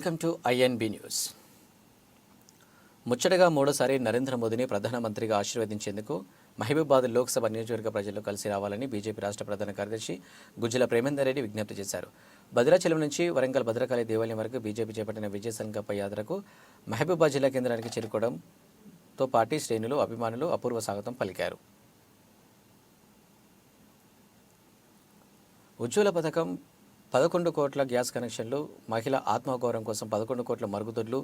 Welcome to INB news. ముచ్చటగా మూడోసారి నరేంద్ర మోదీని ప్రధానమంత్రిగా ఆశీర్వదించేందుకు మహబూబాద్ లోక్సభ నియోజకవర్గ ప్రజలు కలిసి రావాలని బీజేపీ రాష్ట్ర ప్రధాన కార్యదర్శి గుజ్జల ప్రేమేందర్ రెడ్డి విజ్ఞప్తి చేశారు. భద్రాచలం నుంచి వరంగల్ భద్రకాళి దేవాలయం వరకు బీజేపీ చేపట్టిన విజయ సంకల్ప యాత్రకు మహబూబాద్ జిల్లా కేంద్రానికి చేరుకోవడంతో పార్టీ శ్రేణులు అభిమానులు అపూర్వ స్వాగతం పలికారు. ఉజ్వల పథకం పదకొండు కోట్ల గ్యాస్ కనెక్షన్లు మహిళ ఆత్మగౌరవం కోసం పదకొండు కోట్ల మరుగుదొడ్లు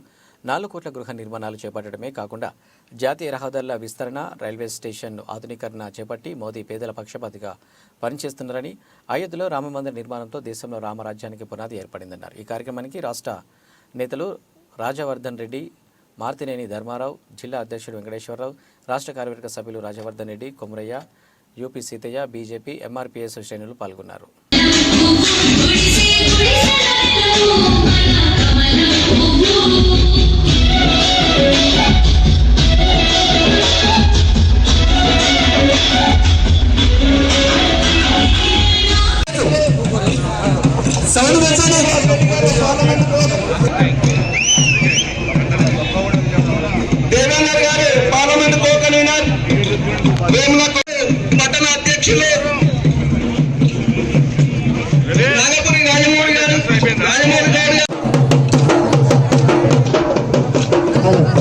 నాలుగు కోట్ల గృహ నిర్మాణాలు చేపట్టడమే కాకుండా జాతీయ రహదారుల విస్తరణ రైల్వే స్టేషన్ ఆధునీకరణ చేపట్టి మోదీ పేదల పక్షపాతిగా పనిచేస్తున్నారని అయోధ్యలో రామమందిర నిర్మాణంతో దేశంలో రామరాజ్యానికి పునాది ఏర్పడిందన్నారు. ఈ కార్యక్రమానికి రాష్ట్ర నేతలు రాజవర్ధన్ రెడ్డి మార్తినేని ధర్మారావు జిల్లా అధ్యక్షుడు వెంకటేశ్వరరావు రాష్ట్ర కార్యవర్గ సభ్యులు Rajavardhan Reddy Komaraiah UP Seethaiah BJP MRPS శ్రేణులు పాల్గొన్నారు. సౌండ్ పెంచండి. దేవేందర్ గారు పార్లమెంట్ కో కన్వీనర్ వేముల పట్టణ అధ్యక్షులు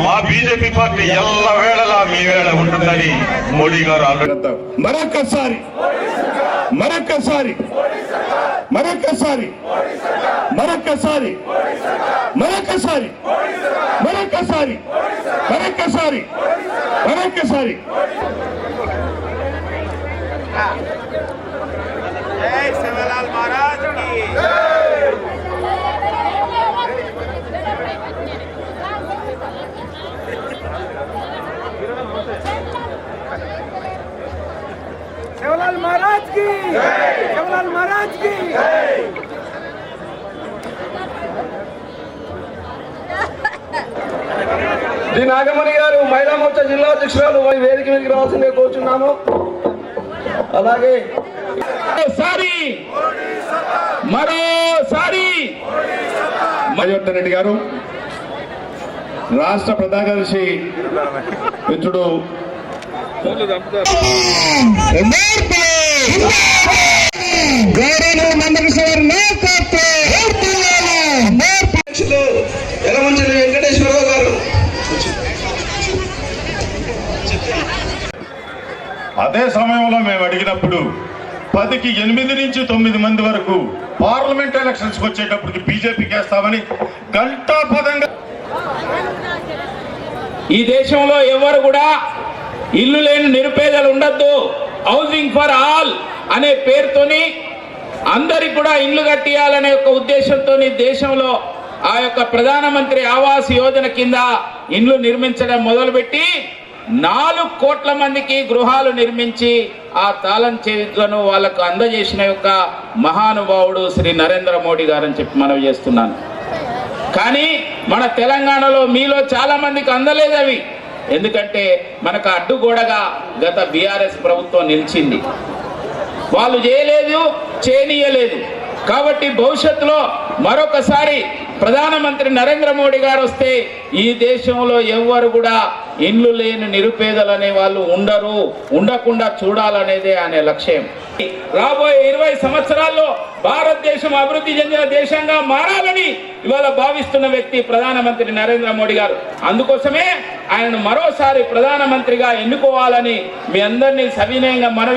మా బీజేపీ పార్టీ ఎల్ల వేళలా మీ వేళ ఉంటుందని మోడీ గారు మరొక్కసారి మరొక్కసారి మరొక్కసారి మరొక్కసారి మరొక్కసారి మరొక్కసారి మరొక్కసారి మరొక్కసారి. జై శివలాల్ మహారాజ్ జవహర్లాల్ महाराज की। జవహర్లాల్ महाराज की। శ్రీ నాగమణి గారు మహిళా మోర్చా జిల్లా అధ్యక్షురాలు మరి వేదిక మీదకి రావాల్సిందే కోరుచున్నాము. అలాగే సారీ మరోసారి మయోత్తర్ రెడ్డి గారు రాష్ట్ర ప్రధాన కార్యదర్శి మిత్రుడు ఎలమంచిలి వెంకటేశ్వరరావు గారు అదే సమయంలో మేము అడిగినప్పుడు పదికి ఎనిమిది నుంచి తొమ్మిది మంది వరకు పార్లమెంట్ ఎలక్షన్స్ వచ్చేటప్పటికి బీజేపీకి వేస్తామని గంటాపదంగా ఈ దేశంలో ఎవరు కూడా ఇల్లు లేని నిరుపేదలు ఉండొద్దు. హౌసింగ్ ఫర్ ఆల్ అనే పేరుతోని అందరికి కూడా ఇల్లు కట్టియాలనే ఒక ఉద్దేశంతో దేశంలో ఆ యొక్క ప్రధానమంత్రి ఆవాస్ యోజన కింద ఇండ్లు నిర్మించడం మొదలుపెట్టి నాలుగు కోట్ల మందికి గృహాలు నిర్మించి ఆ తాళం చేతులను వాళ్ళకు అందజేసిన యొక్క మహానుభావుడు శ్రీ నరేంద్ర మోడీ గారని చెప్పి మనవి చేస్తున్నాను. కానీ మన తెలంగాణలో మీలో చాలా మందికి అందలేదు అవి ఎందుకంటే మనకు అడ్డుగోడగా గత బీఆర్ఎస్ ప్రభుత్వం నిలిచింది. వాళ్ళు చేయలేదు చేయనీయలేదు. కాబట్టి భవిష్యత్తులో మరొకసారి ప్రధానమంత్రి నరేంద్ర మోడీ గారు వస్తే ఈ దేశంలో ఎవ్వరు కూడా ఇండ్లు లేని నిరుపేదలు అనే వాళ్ళు ఉండరు ఉండకుండా చూడాలనేదే అనే లక్ష్యం. రాబోయే ఇరవై సంవత్సరాల్లో భారతదేశం అభివృద్ధి చెందిన దేశంగా మారాలని ఇవాళ భావిస్తున్న వ్యక్తి ప్రధానమంత్రి నరేంద్ర మోడీ గారు. అందుకోసమే ఆయనను మరోసారి ప్రధానమంత్రిగా ఎన్నుకోవాలని మీ అందరినీ సవినయంగా మనవి